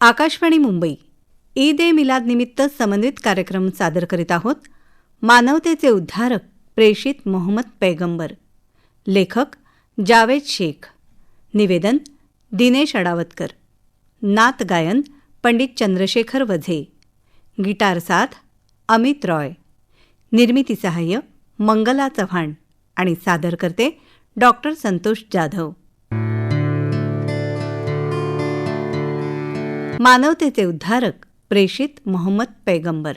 आकाशवाणी मुंबई. ईद ए मिलादनिमित्त समन्वित कार्यक्रम सादर करीत आहोत मानवतेचे उद्धारक प्रेषित मोहम्मद पैगंबर. लेखक जावेद शेख. निवेदन दिनेश अडावतकर. नात गायन पंडित चंद्रशेखर वझे. गिटार साथ अमित रॉय. निर्मिती सहाय्य मंगला चव्हाण आणि सादर करते डॉक्टर संतोष जाधव. मानवतेचे उद्धारक प्रेषित मोहम्मद पैगंबर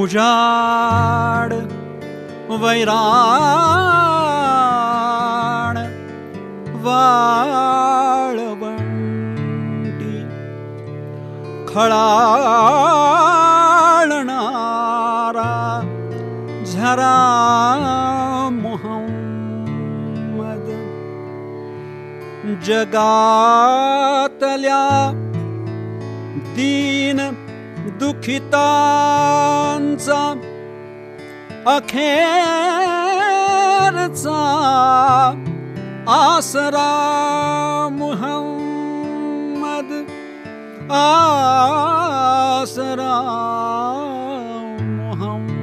उजाड वैराण वाळवंटी खळा जगातल्या दीन दुखितांचा अखेरचा आसरा मुहम्मद आसरा मुहम्मद.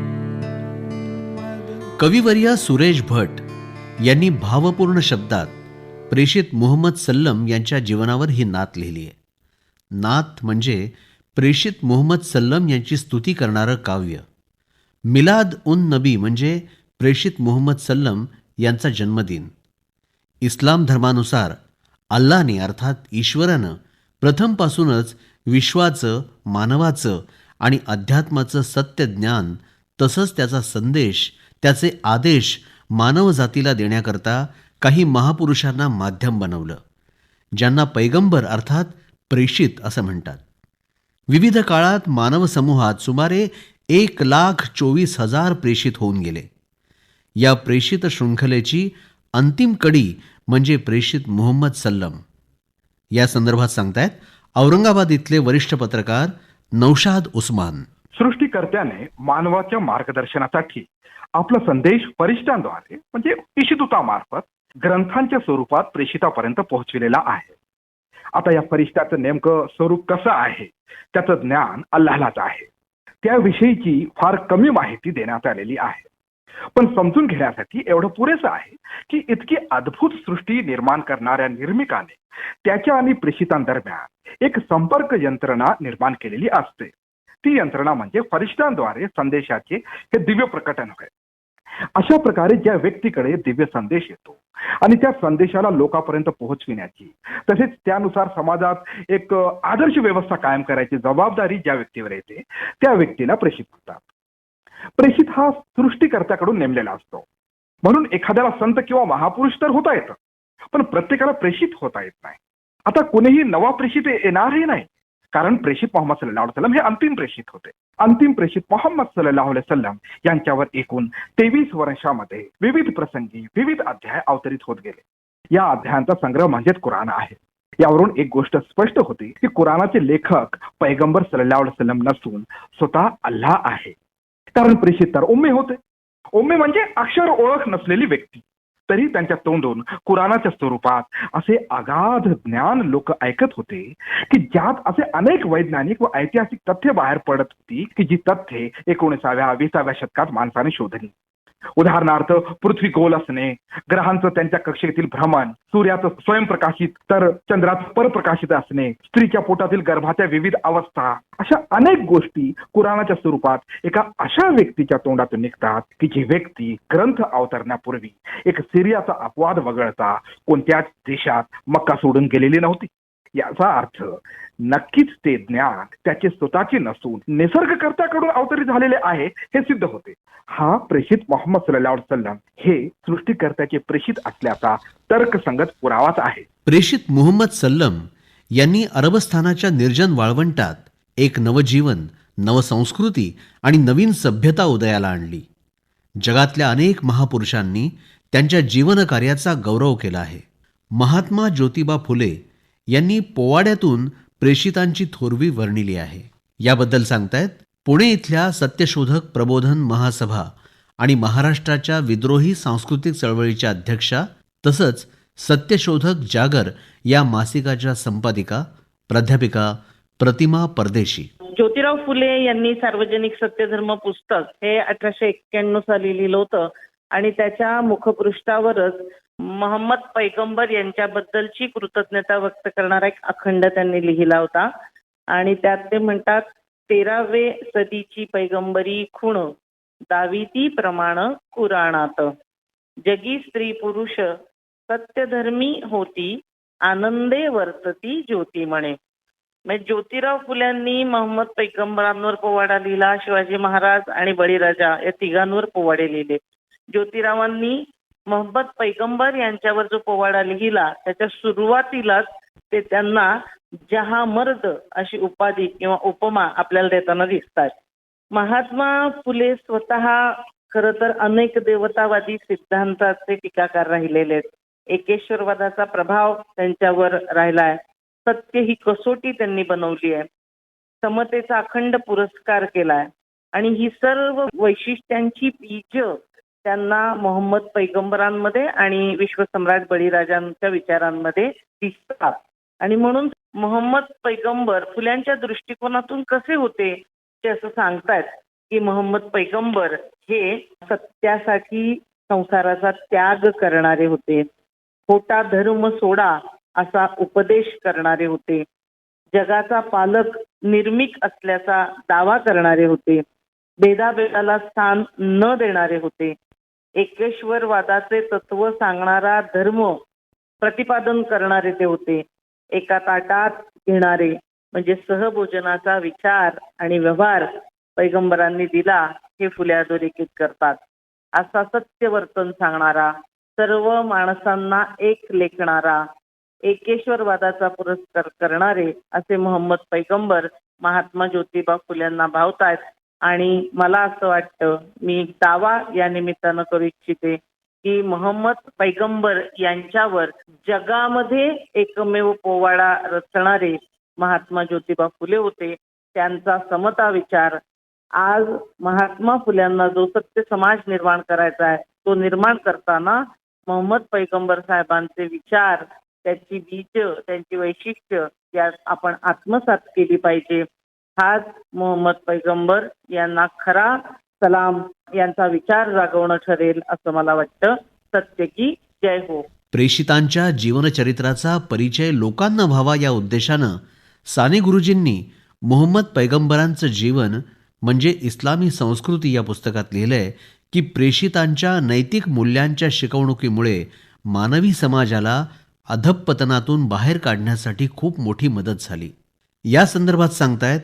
कविवर्य सुरेश भट यांनी भावपूर्ण शब्दात प्रेषित मोहम्मद सल्लम यांच्या जीवनावर ही नात लिहिली आहे. नात म्हणजे प्रेषित मोहम्मद सल्लम यांची स्तुती करणारं काव्य. मिलाद उन नबी म्हणजे प्रेषित मोहम्मद सल्लम यांचा जन्मदिन. इस्लाम धर्मानुसार अल्लाने अर्थात ईश्वरानं प्रथमपासूनच विश्वाचं मानवाचं आणि अध्यात्माचं सत्य ज्ञान तसंच त्याचा संदेश त्याचे आदेश मानवजातीला देण्याकरता काही महापुरुषांना माध्यम बनवलं ज्यांना पैगंबर अर्थात प्रेषित असं म्हणतात. विविध काळात मानव समूहात सुमारे एक लाख चोवीस हजार प्रेषित होऊन गेले. या प्रेषित शृंखलेची अंतिम कडी म्हणजे प्रेषित मोहम्मद सल्लम. या संदर्भात सांगतायत औरंगाबाद इथले वरिष्ठ पत्रकार नौशाद उस्मान. सृष्टीकर्त्याने मानवाच्या मार्गदर्शनासाठी आपला संदेश वरिष्ठांद्वारे म्हणजे इशिदूतामार्फत ग्रंथांच्या स्वरूपात प्रेषितापर्यंत पोहोचविलेला आहे. आता या फरिश्त्याचं नेमकं स्वरूप कसं आहे? त्याचं ज्ञान अल्लाहलाच आहे. त्याविषयीची फार कमी माहिती देण्यात आलेली आहे. पण समजून घेण्यासाठी एवढं पुरेसं आहे की इतकी अद्भुत सृष्टी निर्माण करणाऱ्या निर्मिकाने त्याच्या आणि प्रेषितांदरम्यान एक संपर्क यंत्रणा निर्माण केलेली असते. ती यंत्रणा म्हणजे फरिश्तांद्वारे संदेशाचे हे दिव्य प्रकटन होय. अशा प्रकारे ज्या व्यक्तीकडे दिव्य संदेश येतो आणि त्या संदेशाला लोकांपर्यंत पोहोचविण्याची तसेच त्यानुसार समाजात एक आदर्श व्यवस्था कायम करायची जबाबदारी ज्या व्यक्तीवर येते त्या व्यक्तीला प्रेषित म्हणतात प्रेषित हा सृष्टीकर्त्याकडून नेमलेला असतो. म्हणून एखाद्याला संत किंवा महापुरुष तर होता येतं पण प्रत्येकाला प्रेषित होता येत नाही. आता कोणीही नवा प्रेषित येणारही नाही कारण प्रेषित मोहम्मद सल्लाह सल्लम हे अंतिम प्रेषित होते. अंतिम प्रेषित मोहम्मद सल्लाह सल्लम यांच्यावर एकूण तेवीस वर्षामध्ये विविध प्रसंगी विविध अध्याय अवतरित होत गेले. या अध्यायांचा संग्रह म्हणजेच कुराण आहे. यावरून एक गोष्ट स्पष्ट होती की कुराणाचे लेखक पैगंबर सल्लाह सल्लम नसून स्वतः अल्लाह आहे. कारण प्रेषित तर उम्मे होते. उम्मे म्हणजे अक्षर ओळख नसलेली व्यक्ती. तरी त्यांच्या तोंडून कुराणाच्या स्वरूपात असे अगाध ज्ञान लोक ऐकत होते की ज्यात असे अनेक वैज्ञानिक व ऐतिहासिक तथ्य बाहेर पडत होती की जी तथ्ये एकोणीसाव्या विसाव्या शतकात माणसाने शोधली. उदाहरणार्थ पृथ्वी गोल असणे ग्रहांचं त्यांच्या कक्षेतील भ्रमण सूर्याचं स्वयंप्रकाशित तर चंद्राचं परप्रकाशित असणे स्त्रीच्या पोटातील गर्भाच्या विविध अवस्था अशा अनेक गोष्टी कुराणाच्या स्वरूपात एका अशा व्यक्तीच्या तोंडातून निघतात की जी व्यक्ती ग्रंथ अवतरण्यापूर्वी एक सिरियाचा अपवाद वगळता कोणत्याच देशात मक्का सोडून गेलेली नव्हती. याचा अर्थ नक्कीच ते ज्ञान त्याचे स्वतःचे नसून निसर्गकर्त्याकडून अवतरित झालेले आहे हे सिद्ध होते. हा प्रेषित मोहम्मद सल्ला सल्लम हे सृष्टीकर्त्याचे प्रेषित असल्याचा तर्कसंगत पुरावाच आहे. प्रेषित मोहम्मद सल्लम यांनी अरबस्थानाच्या निर्जन वाळवंटात एक नवजीवन नवसंस्कृती आणि नवीन सभ्यता उदयाला आणली. जगातल्या अनेक महापुरुषांनी त्यांच्या जीवनकार्याचा गौरव केला आहे. महात्मा ज्योतिबा फुले यांनी पोवाड्यातून प्रेषितांची थोरवी वर्णिली आहे. याबद्दल सांगतायत पुणे इथल्या सत्यशोधक प्रबोधन महासभा आणि महाराष्ट्राच्या विद्रोही सांस्कृतिक चळवळीच्या अध्यक्षा तसंच सत्यशोधक जागर या मासिकाच्या संपादिका प्राध्यापिका प्रतिमा परदेशी. ज्योतिराव फुले यांनी सार्वजनिक सत्यधर्म पुस्तक हे अठराशे एक्क्याण्णव साली लिहिलं होतं आणि त्याच्या मुखपृष्ठावरच मोहम्मद पैगंबर यांच्याबद्दलची कृतज्ञता व्यक्त करणारा एक अखंड त्यांनी लिहिला होता. आणि त्यात ते म्हणतात तेरावे सदीची पैगंबरी खुण दाविती प्रमाण कुराणात. जगी स्त्री पुरुष सत्यधर्मी होती आनंदे वर्तती ज्योती म्हणे. म्हणजे ज्योतिराव फुल्यांनी मोहम्मद पैगंबरांवर पोवाडा लिहिला शिवाजी महाराज आणि बळीराजा या तिघांवर पोवाडे लिहिले. ज्योतिरावांनी मोहम्मद पैगंबर यांच्यावर जो पोवाडा लिहिला त्याच्या सुरुवातीलाच ते त्यांना जहा मर्द अशी उपाधी किंवा उपमा आपल्याला देताना दिसतात. महात्मा फुले स्वतः खर तर अनेक देवतावादी सिद्धांताचे टीकाकार राहिलेले आहेत. एकेश्वरवादाचा प्रभाव त्यांच्यावर राहिलाय. सत्य ही कसोटी त्यांनी बनवली आहे. समतेचा अखंड पुरस्कार केलाय. आणि ही सर्व वैशिष्ट्यांची बीज त्यांना मोहम्मद पैगंबरांमध्ये आणि विश्वसम्राट बळीराजांच्या विचारांमध्ये दिसतात. आणि म्हणून मोहम्मद पैगंबर फुल्यांच्या दृष्टिकोनातून कसे होते ते असं सांगतायत की मोहम्मद पैगंबर हे सत्यासाठी संसाराचा त्याग करणारे होते. खोटा धर्म सोडा असा उपदेश करणारे होते. जगाचा पालक निर्मिक असल्याचा दावा करणारे होते. भेदाभेदाला स्थान न देणारे होते. एकेश्वरवादाचे तत्व सांगणारा धर्म प्रतिपादन करणारे ते होते. एका ताटात घेणारे म्हणजे सहभोजनाचा विचार आणि व्यवहार पैगंबरांनी दिला हे फुले अधोरेखित करतात. असा सत्य वर्तन सांगणारा सर्व माणसांना एक लेखणारा एकेश्वरवादाचा पुरस्कार करणारे असे मोहम्मद पैगंबर महात्मा ज्योतिबा फुल्यांना भावतायत आणि मला असं वाटतं मी दावा या निमित्तानं करू इच्छिते की मोहम्मद पैगंबर यांच्यावर जगामध्ये एकमेव पोवाडा रचणारे महात्मा ज्योतिबा फुले होते. त्यांचा समता विचार आज महात्मा फुल्यांना जो सत्य समाज निर्माण करायचा आहे तो निर्माण करताना मोहम्मद पैगंबर साहेबांचे विचार त्याची बीज त्यांची वैशिष्ट्य यात आपण आत्मसात केली पाहिजे. हाच मोहम्मद पैगंबर यांना खरा सलाम यांचा विचार जागवणं ठरेल असं मला वाटतं. सत्य की जय हो. प्रेषितांच्या जीवनचरित्राचा परिचय लोकांना व्हावा या उद्देशानं साने गुरुजींनी मोहम्मद पैगंबरांचं जीवन म्हणजे इस्लामी संस्कृती या पुस्तकात लिहिलंय की प्रेषितांच्या नैतिक मूल्यांच्या शिकवणुकीमुळे मानवी समाजाला अधपतनातून बाहेर काढण्यासाठी खूप मोठी मदत झाली. या संदर्भात सांगतायत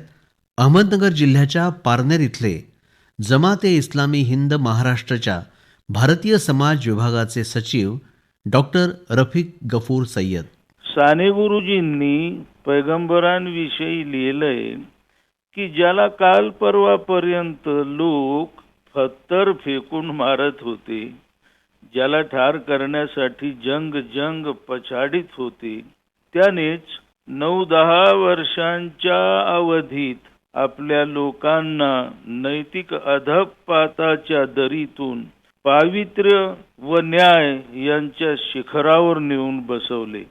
अहमदनगर जिल्ह्याच्या पारनेर इथले जमाते इस्लामी हिंद महाराष्ट्राच्या भारतीय समाज विभागाचे सचिव डॉक्टर रफिक गफूर सय्यद. साने गुरुजींनी पैगंबरांविषयी लिहिलंय की ज्याला काल परवापर्यंत लोक फत्तर फेकून मारत होते ज्याला ठार करण्यासाठी जंग जंग पछाडीत होते त्यानेच नऊ दहा वर्षांच्या अवधीत आपल्या लोकांना नैतिक अधपाताच्या दरीतून पावित्र्य व न्याय यांच्या शिखरावर नेऊन बसवले.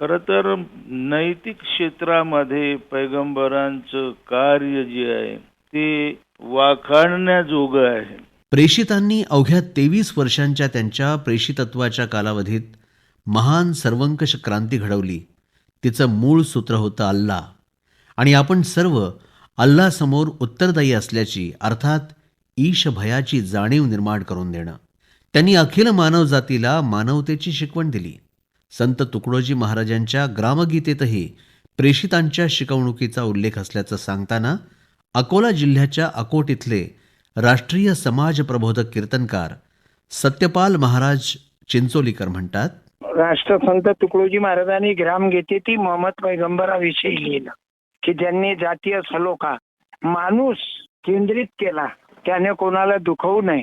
खर तर नैतिक क्षेत्रामध्ये पैगंबरांचं कार्य जे आहे ते वाखाणण्याजोगं आहे. प्रेषितांनी अवघ्या तेवीस वर्षांच्या त्यांच्या प्रेषितत्वाच्या कालावधीत महान सर्वंकष क्रांती घडवली. तिचं मूळ सूत्र होतं अल्लाह. आणि आपण सर्व अल्लासमोर उत्तरदायी असल्याची अर्थात ईश भयाची जाणीव निर्माण करून देणं. त्यांनी अखिल मानव जातीला मानवतेची शिकवण दिली. संत तुकडोजी महाराजांच्या ग्रामगीतेतही प्रेषितांच्या शिकवणुकीचा उल्लेख असल्याचं सांगताना अकोला जिल्ह्याच्या अकोट इथले राष्ट्रीय समाज प्रबोधक कीर्तनकार सत्यपाल महाराज चिंचोलीकर म्हणतात राष्ट्रसंत तुकडोजी महाराजांनी ग्रामगीतेती मोहम्मद पैगंबराविषयी लिहिलं. की ज्यांनी जातीय सलोखा माणूस केंद्रित केला त्याने कोणाला दुखवू नये.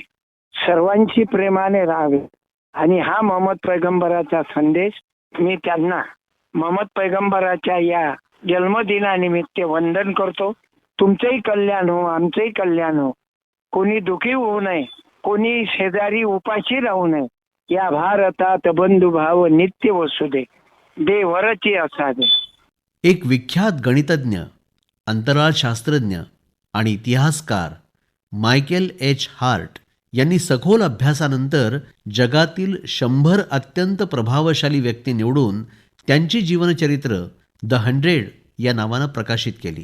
सर्वांची प्रेमाने राहावे. आणि हा मोहम्मद पैगंबराचा संदेश मी त्यांना मोहम्मद पैगंबराच्या या जन्मदिनानिमित्त वंदन करतो. तुमचंही कल्याण हो आमचंही कल्याण हो. कोणी दुखी होऊ नये कोणी शेजारी उपाशी राहू नये. या भारतात बंधुभाव नित्य वसुदे. देवरची असावे. एक विख्यात गणितज्ञ अंतराळ शास्त्रज्ञ आणि इतिहासकार मायकेल एच. हार्ट यांनी सखोल अभ्यासानंतर जगातील शंभर अत्यंत प्रभावशाली व्यक्ती निवडून त्यांची जीवनचरित्र द हंड्रेड या नावानं प्रकाशित केली.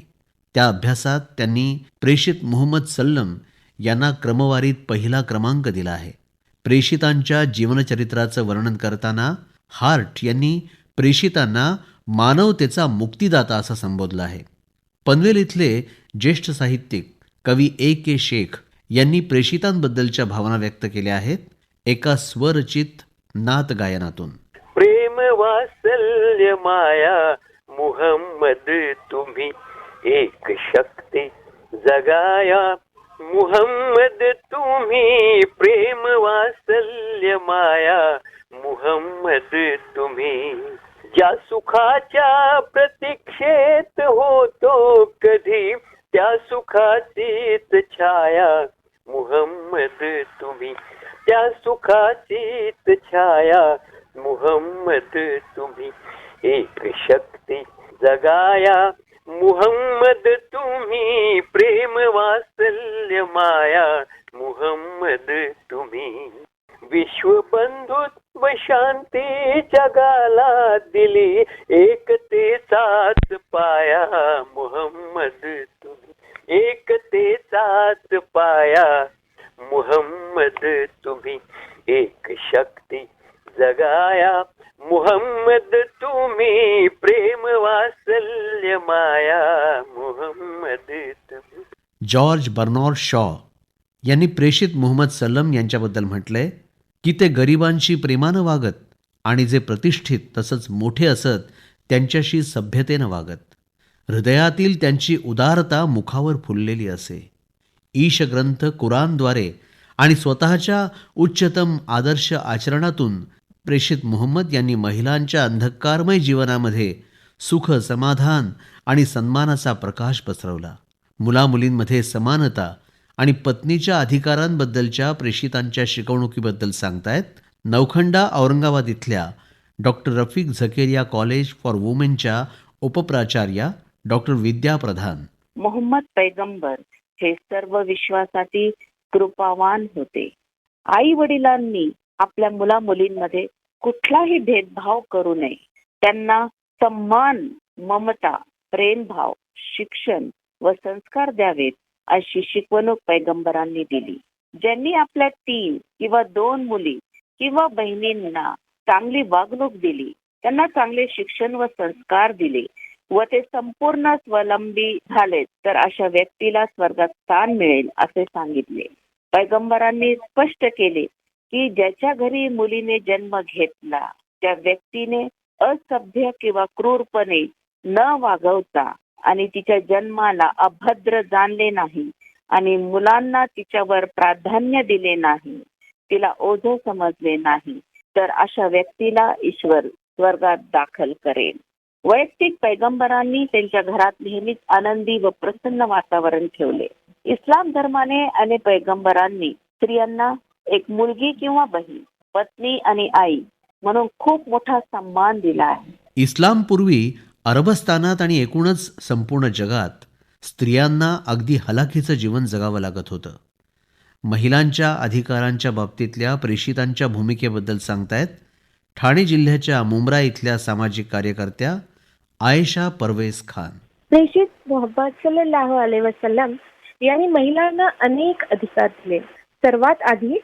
त्या अभ्यासात त्यांनी प्रेषित मोहम्मद सल्लम यांना क्रमवारीत पहिला क्रमांक दिला आहे. प्रेषितांच्या जीवनचरित्राचं वर्णन करताना हार्ट यांनी प्रेषितांना मानवतेचा मुक्तिदाता असं संबोधलं आहे. पनवेल इथले ज्येष्ठ साहित्यिक कवी ए के शेख यांनी प्रेषितांबद्दलच्या भावना व्यक्त केल्या आहेत एका स्वरचित नात गायनातून. प्रेम वासल्य माया मुहम्मद तुम्ही एक शक्ती जगाया. मुहम्मद तुम्ही प्रेम वासल्य माया मुहम्मद तुम्ही ज्या सुखाच्या प्रतीक्षेत होतो कधी त्या सुखाचीच छाया मुहम्मद तुम्ही. त्या सुखाचीच छाया मुहम्मद तुम्ही. एक शक्ती जगाया मुहम्मद तुम्ही. प्रेम वात्सल्य माया मुहम्मद तुम्ही. विश्वबंधुत्व शांती जगाला दिली. एकतेचाच पाया मुहम्मद तुम्ही. एकतेचाच पाया मुहम्मद तुम्ही. एक शक्ती जगाया मुहम्मद तुम्ही. प्रेम वासल्य माया मोहम्मद तुम्ही. जॉर्ज बर्नॉर शॉ यांनी प्रेषित मोहम्मद सलम यांच्याबद्दल म्हटलंय की ते गरिबांशी प्रेमानं वागत आणि जे प्रतिष्ठित तसंच मोठे असत त्यांच्याशी सभ्यतेनं वागत. हृदयातील त्यांची उदारता मुखावर फुललेली असे. ईश ग्रंथ कुरानद्वारे आणि स्वतःच्या उच्चतम आदर्श आचरणातून प्रेषित मोहम्मद यांनी महिलांच्या अंधकारमय जीवनामध्ये सुख समाधान आणि सन्मानाचा प्रकाश पसरवला. मुलामुलींमध्ये समानता आणि पत्नीच्या अधिकारांबद्दलच्या प्रेषितांच्या शिकवणुकीबद्दल सांगतायत नवखंडा औरंगाबाद इथल्या doctor Rafiq Zakaria college for वुमेनच्या उपप्राचार्या डॉक्टर विद्या प्रधान. मोहम्मद पैगंबर हे सर्व विश्वासाठी कृपावान होते. आई वडिलांनी आपल्या मुला मुलींमध्ये कुठलाही भेदभाव करू नये. त्यांना सन्मान ममता प्रेमभाव शिक्षण व संस्कार द्यावेत. अशी शिकवणूक पैगंबरांनी दिली. ज्यांनी आपल्या तीन किंवा दोन मुली किंवा बहिणींना चांगली वागणूक दिली त्यांना चांगले शिक्षण व संस्कार दिले व ते संपूर्ण स्वलंबी झाले तर अशा व्यक्तीला स्वर्गात स्थान मिळेल असे सांगितले. पैगंबरांनी स्पष्ट केले की ज्याच्या घरी मुलीने जन्म घेतला त्या व्यक्तीने असभ्य किंवा क्रूरपणे न वागवता आणि तिच्या जन्माला अभद्र जाणले नाही आणि मुलांना तिच्यावर प्राधान्य दिले नाही. तिला ओझ समजले नाही. तर अशा व्यक्तीला ईश्वर स्वर्गात दाखल करेल. वैयक्तिक पैगंबरांनी त्यांच्या घरात नेहमीच आनंदी व प्रसन्न वातावरण ठेवले. इस्लाम धर्माने आणि पैगंबरांनी स्त्रियांना एक मुलगी किंवा बहीण पत्नी आणि आई म्हणून खूप मोठा सन्मान दिला आहे. इस्लामपूर्वी अरबस्थानात आणि एकूणच संपूर्ण जगात स्त्रियांना अगदी हलाखीचं जीवन जगावं लागत होतं. महिलांच्या अधिकारांच्या बाबतीतल्या प्रेषितांच्या भूमिकेबद्दल सांगतायत ठाणे जिल्ह्याच्या मुंब्रा इथल्या सामाजिक कार्यकर्त्या आयशा परवेज खान. प्रेषित मोहम्मद सल्लाह अलैहि वसलम यांनी महिलांना अनेक अधिकार दिले. सर्वात आधी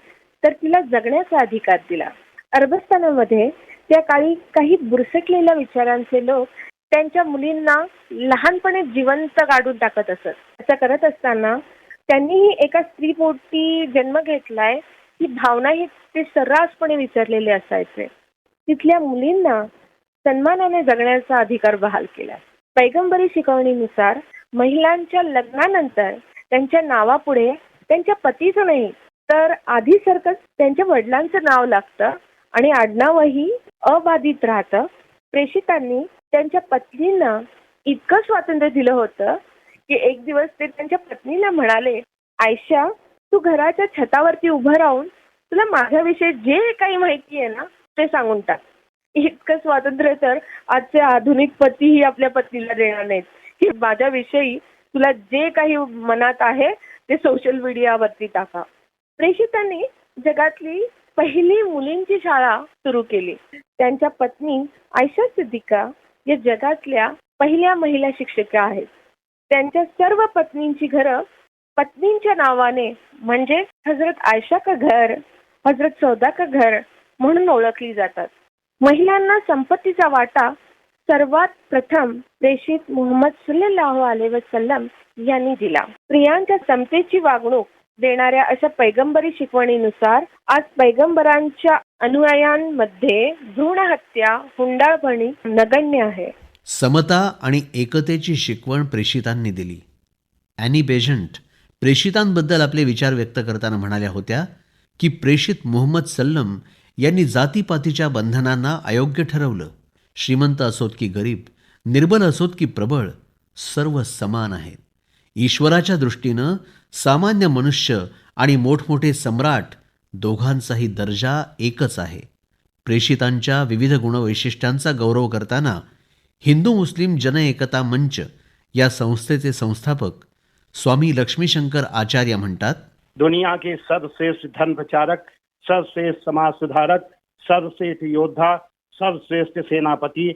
तर तिला जगण्याचा अधिकार दिला. अरबस्थानामध्ये त्या काळी काही बुरसटलेल्या विचारांचे लोक त्यांच्या मुलींना लहानपणी जिवंत काढून टाकत असत. असं करत असताना त्यांनीही एका स्त्रीपोटी जन्म घेतलाय ही भावना ही ते सर्रासपणे विसरलेले असायचे. तिथल्या मुलींना सन्मानाने जगण्याचा अधिकार बहाल केला. पैगंबरी शिकवणीनुसार महिलांच्या लग्नानंतर त्यांच्या नावापुढे त्यांच्या पतीचं नाही तर आधीसारखंच त्यांच्या वडिलांचं नाव लागतं आणि आडनावही अबाधित राहतं. प्रेषितांनी त्यांच्या पत्नींना इतकं स्वातंत्र्य दिलं होतं की एक दिवस ते त्यांच्या पत्नीला म्हणाले आयशा तू घराच्या छतावरती उभं राहून तुला माझ्याविषयी जे काही माहिती आहे ना ते सांगून टाक. इतकं स्वातंत्र्य तर आजचे आधुनिक पतीही आपल्या पत्नीला देणार नाहीत. की माझ्याविषयी तुला जे काही मनात आहे ते सोशल मीडियावरती टाका. प्रेषितांनी जगातली पहिली मुलींची शाळा सुरू केली. त्यांच्या पत्नी आयशा सिद्दिका या जगातल्या पहिल्या महिला शिक्षिका आहेत. त्यांच्या सर्व पत्नींची घरं पत्नींच्या नावाने म्हणजे हजरत आयशा का घर हजरत सौदा का घर म्हणून ओळखली जातात. महिलांना संपत्तीचा वाटा सर्वात प्रथम प्रेषित मोहम्मद सल्लल्लाहु अलैहि वसल्लम यांनी दिला. स्त्रियांच्या समतेची वागणूक देणाऱ्या अशा पैगंबरी शिकवणीनुसार आज पैगंबरांच्या अनुयायांमध्ये भ्रूण हत्या हुंडाळपणी नगण्य आहे. समता आणि एकतेची शिकवण प्रेषितांनी दिली. ॲनी बेजंट प्रेषितांबद्दल आपले विचार व्यक्त करताना म्हणाल्या होत्या की प्रेषित मोहम्मद सल्लम यांनी जातीपातीच्या बंधनांना अयोग्य ठरवलं. श्रीमंत असोत की गरीब निर्बल असोत की प्रबळ सर्व समान आहेत. ईश्वराच्या दृष्टीनं सामान्य मनुष्य आणि मोठमोठे सम्राट दोघांचाही दर्जा एकच आहे. प्रेषितांच्या विविध गुणवैशिष्ट्यांचा गौरव करताना हिंदू मुस्लिम जन एकता मंच या संस्थेचे संस्थापक स्वामी लक्ष्मीशंकर आचार्य म्हणतात दुनिया के सर्वश्रेष्ठ धर्म प्रचारक सर्वश्रेष्ठ समाज सुधारक सर्वश्रेष्ठ योद्धा सर्वश्रेष्ठ सेनापति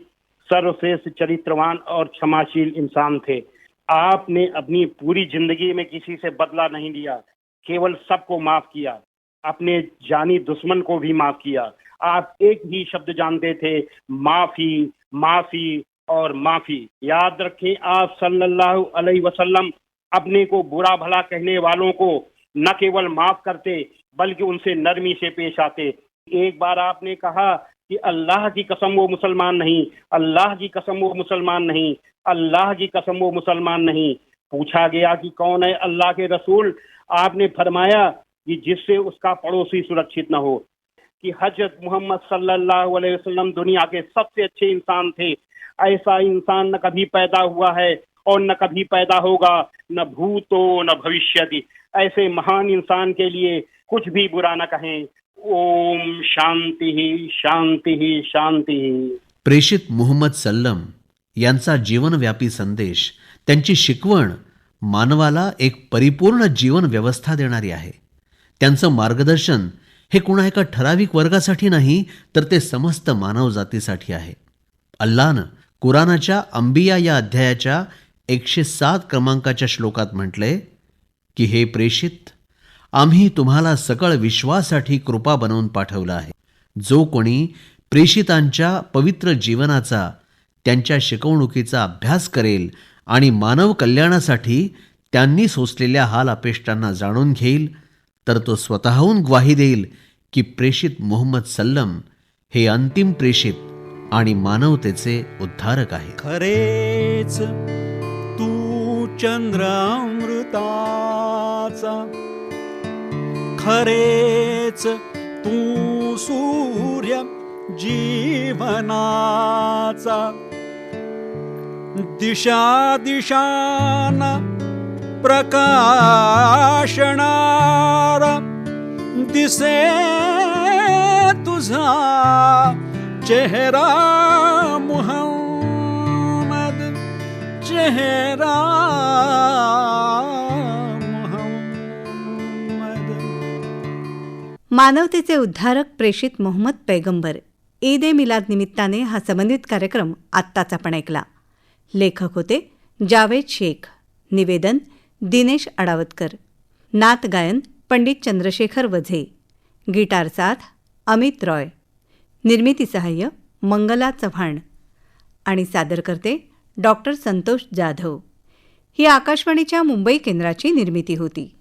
सर्वश्रेष्ठ चरित्रवान और क्षमाशील इंसान थे। आपने अपनी पूरी ज़िंदगी में किसी से बदला नहीं लिया, केवल सबको माफ़ किया, अपने जानी दुश्मन को भी माफ़ किया। आप एक ही शब्द जानते थे, माफ़ी माफ़ी और माफ़ी। याद रखें आप सल्लल्लाहु अलैहि वसल्लम अपने को बुरा भला कहने वालों को न केवल माफ़ करते, बल्कि उनसे नरमी से पेश आते। एक बार आपने कहा कि अल्लाह की कसम वो मुसलमान नहीं, अल्लाह की कसम वो मुसलमान नहीं, अल्लाह की कसम वो मुसलमान नहीं। पूछा गया कि कौन है अल्लाह के रसूल? आपने फरमाया कि जिससे उसका पड़ोसी सुरक्षित न हो। कि हज़रत मोहम्मद सल्लल्लाहु अलैहि वसल्लम दुनिया के सबसे अच्छे इंसान थे। ऐसा इंसान न कभी पैदा हुआ है और न कभी पैदा होगा, न भूतो, न भविष्य ऐसे महान इंसान के लिए कुछ भी बुरा न कहें। ओम शांती शांती शांती. प्रेषित मुहम्मद सल्लम यांचा जीवनव्यापी संदेश त्यांची शिकवण मानवाला एक परिपूर्ण जीवन व्यवस्था देणारी आहे. त्यांचं मार्गदर्शन हे कुणा एका ठराविक वर्गासाठी नाही तर ते समस्त मानवजातीसाठी आहे. अल्लानं कुराणाच्या अंबिया या अध्यायाच्या एकशे सात क्रमांकाच्या श्लोकात म्हटलंय की हे प्रेषित आम्ही तुम्हाला सकळ विश्वासाठी कृपा बनवून पाठवलं आहे. जो कोणी प्रेषितांच्या पवित्र जीवनाचा त्यांच्या शिकवणुकीचा अभ्यास करेल आणि मानव कल्याणासाठी त्यांनी सोसलेल्या हाल अपेष्टांना जाणून घेईल तर तो स्वतःहून ग्वाही देईल की प्रेषित मोहम्मद सल्लम हे अंतिम प्रेषित आणि मानवतेचे उद्धारक आहे खरेच तू चंद्रामृताचा खरेच तू सूर्य जीवनाचा दिशा दिशाना प्रकाशणार. दिसे तुझा चेहरा मुहम्मद चेहरा मानवतेचे उद्धारक प्रेषित मोहम्मद पैगंबर ईद ए मिलाद निमित्ताने हा संबंधित कार्यक्रम आत्ताच आपण ऐकला. लेखक होते जावेद शेख. निवेदन दिनेश अडावतकर. नात गायन पंडित चंद्रशेखर वझे. गिटार साथ अमित रॉय. निर्मिती सहाय्य मंगला चव्हाण. आणि सादर करते डॉक्टर संतोष जाधव. ही आकाशवाणीच्या मुंबई केंद्राची निर्मिती होती.